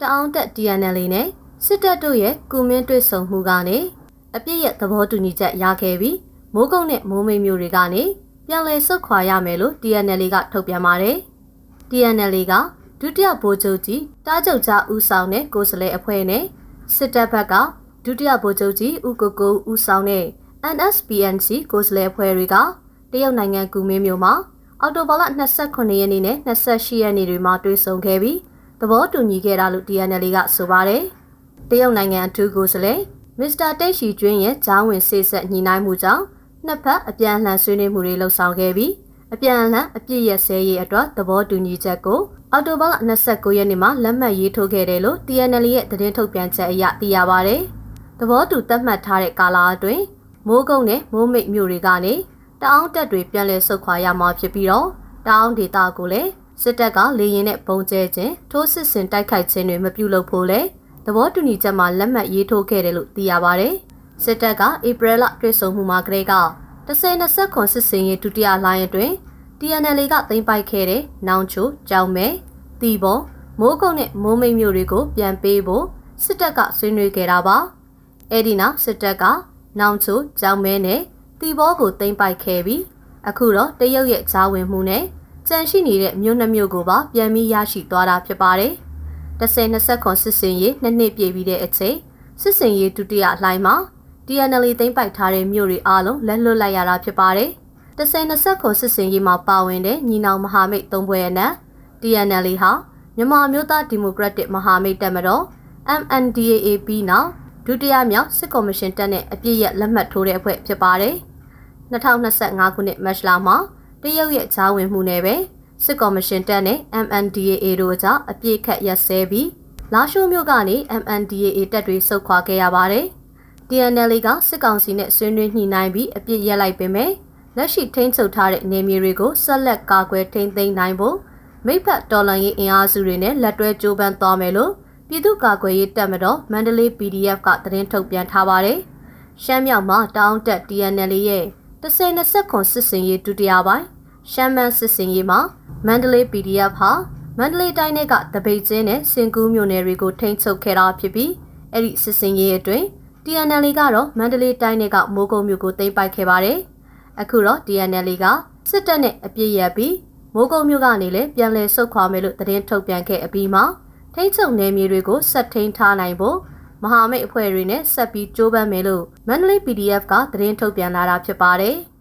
တအောင်းတက် TNL နဲ့စစ်တပ်တို့ရဲ့ကုမင်းတွေ့ဆုံမှုကနေအပြစ်ရဲ့သဘောတူညီချက်ရခဲ့ပြီးမိုးကုတ်နဲ့မိုးမိတ်မျိုးတွေကနေပြန်လည်ဆုတ်ခွာရမယ်လို့ TNL ကထုတ်ပြန်ပါတယ်။ TNL ကဒုတိယဗိုလ်ချုပ်ကြီးတားချုပ်ကြားဦးဆောင်တဲ့ကိုယ်စားလှယ်အဖွဲ့နဲ့စစ်တပ်ဘက်ကဒုတိယဗိုလ်ချုပ်ကြီးဦးကိုကိုဦးဆောင်တဲ့ NSPNC ကိုယ်စားလှယ်အဖွဲ့တွေကတရုတ်နိုင်ငံကူမင်းမြို့မှာအော်တိုဘာလ29ရက်နေ့နဲ့28ရက်နေ့တွေမှာတွေ့ဆုံခဲ့ပြီး သဘောတူညီခဲ့တာလို့ TNL ကဆိုပါတယ်။တရုတ်နိုင်ငံအထူးကိုယ်စားလှယ်မစ္စတာတိတ်ရှီကျွင်းရဲ့ဂျောင်းဝင်ဆေးဆက်ညှိနှိုင်းမှုကြောင့်နှစ်ဖက်အပြန်အလှန်ဆွေးနွေးမှုတွေလှုပ်ဆောင်ခဲ့ပြီးအပြန်အလှန်အပြစ်ရက်စဲရေးအတွက်သဘောတူညီချက်ကိုအော်တိုဘာလ29ရက်နေ့မှာလက်မှတ်ရေးထိုးခဲ့တယ်လို့ TNL ရဲ့သတင်းထုတ်ပြန်ချက်အရသိရပါဗျ။သဘောတူသတ်မှတ်ထားတဲ့ကာလအတွင်းမိုးကုတ်နဲ့မိုးမိတ်မြို့တွေကနေတအောင်းတက်တွေပြန်လည်ဆုတ်ခွာရမှာဖြစ်ပြီးတော့တအောင်းဒေသကိုလည်း စစ်တပ်ကလေရင်နဲ့ပုံကျဲခြင်းထိုးစစ်ဆင်တိုက်ခိုက်ခြင်းတွေမပြုလုပ်ဖို့လဲသဘောတူညီချက်မှာလက်မှတ်ရေးထိုးခဲ့တယ်လို့သိရပါဗျ။စစ်တပ်ကဧပြီလတွေ့ဆုံမှုမှာကလေးက10-20ခွန်စစ်စင်ရေးဒုတိယလိုင်းအတွင်း TNL ကသိမ်းပိုက်ခဲ့တဲ့နောင်ချိုကြောင်မဲတီဘောမိုးကုတ်နဲ့မိုးမိတ်မျိုးတွေကိုပြန်ပေးဖို့စစ်တပ်ကဆွေးနွေးခဲ့တာပါ။အဲဒီနောက်စစ်တပ်ကနောင်ချိုကြောင်မဲနဲ့တီဘောကိုသိမ်းပိုက်ခဲ့ပြီးအခုတော့တရုတ်ရဲ့ဂျာဝင်မှုနဲ့ ကြန့်ရှိနေတဲ့မြို့နှမျိုးကိုပါပြန်ပြီးရရှိသွားတာဖြစ်ပါတယ်။10-20ခွန်စစ်စင်ရေးနှစ်နှစ်ပြည့်ပြီးတဲ့အချိန်စစ်စင်ရေးဒုတိယလှိုင်းမှာ TNL သိမ်းပိုက်ထားတဲ့မြို့တွေအားလုံးလက်လွတ်လိုက်ရတာဖြစ်ပါတယ်။10-20ခွန်စစ်စင်ရေးမှာပါဝင်တဲ့ညီနောင်မဟာမိတ်သုံးဘွဲ့အနက် TNL ဟာမြန်မာမျိုးသားဒီမိုကရက်တစ်မဟာမိတ်တပ်မတော် MNDAA နောက်ဒုတိယမြောက်စစ်ကော်မရှင်တပ်နဲ့အပြည့်ရလက်မှတ်ထိုးတဲ့အဖွဲ့ဖြစ်ပါတယ်။2025ခုနှစ်မတ်လမှာ တရုတ်ရဲ့ဂျားဝင်မှုနဲ့ပဲစစ်ကော်မရှင်တပ်နဲ့ MNDAA တို့အကြားအပြည့်ခတ်ရက်စဲပြီးလာရှိုးမြို့ကနေ MNDAA တပ်တွေဆုတ်ခွာခဲ့ရပါတယ်။ TNL ကစစ်ကောင်စီနဲ့ဆွေးနွေးညှိနှိုင်းပြီးအပြစ်ရက်လိုက်ပေမဲ့လက်ရှိထိန်းချုပ်ထားတဲ့နေမြေတွေကိုဆက်လက်ကာကွယ်ထိန်းသိမ်းနိုင်ဖို့မိဖက်တော်လှန်ရေးအင်အားစုတွေနဲ့လက်တွဲကြိုးပမ်းသွားမယ်လို့ပြည်သူ့ကာကွယ်ရေးတပ်မတော်မန္တလေး PDF ကသတင်းထုတ်ပြန်ထားပါတယ်။ရှမ်းမြောက်မှာတောင်းတက် TNL ရဲ့10-20ခွန်စစ်စင်ရေးဒုတိယပိုင်း ရှမ်းမန်းစစ်စင်ရေးမှာမန္တလေး PDF ဟာမန္တလေးတိုင်းကတပိတ်ကျင်းနဲ့စင်ကူးမြို့နယ်တွေကိုထိန်းချုပ်ခဲ့တာဖြစ်ပြီးအဲ့ဒီစစ်စင်ရေးအတွင်း TNL ကတော့မန္တလေးတိုင်းကမိုးကုံမြို့ကိုသိမ်းပိုက်ခဲ့ပါတယ်။အခုတော့ TNL ကစစ်တပ်နဲ့အပြစ်ရပြီးမိုးကုံမြို့ကနေလည်းပြန်လည်ဆုတ်ခွာမယ်လို့သတင်းထုတ်ပြန်ခဲ့အပြီးမှာထိန်းချုပ်နယ်မြေတွေကိုဆက်ထိန်းထားနိုင်ဖို့မဟာမိတ်အဖွဲ့တွေနဲ့ဆက်ပြီးကြိုးပမ်းမယ်လို့မန္တလေး PDF ကသတင်းထုတ်ပြန်လာတာဖြစ်ပါတယ်။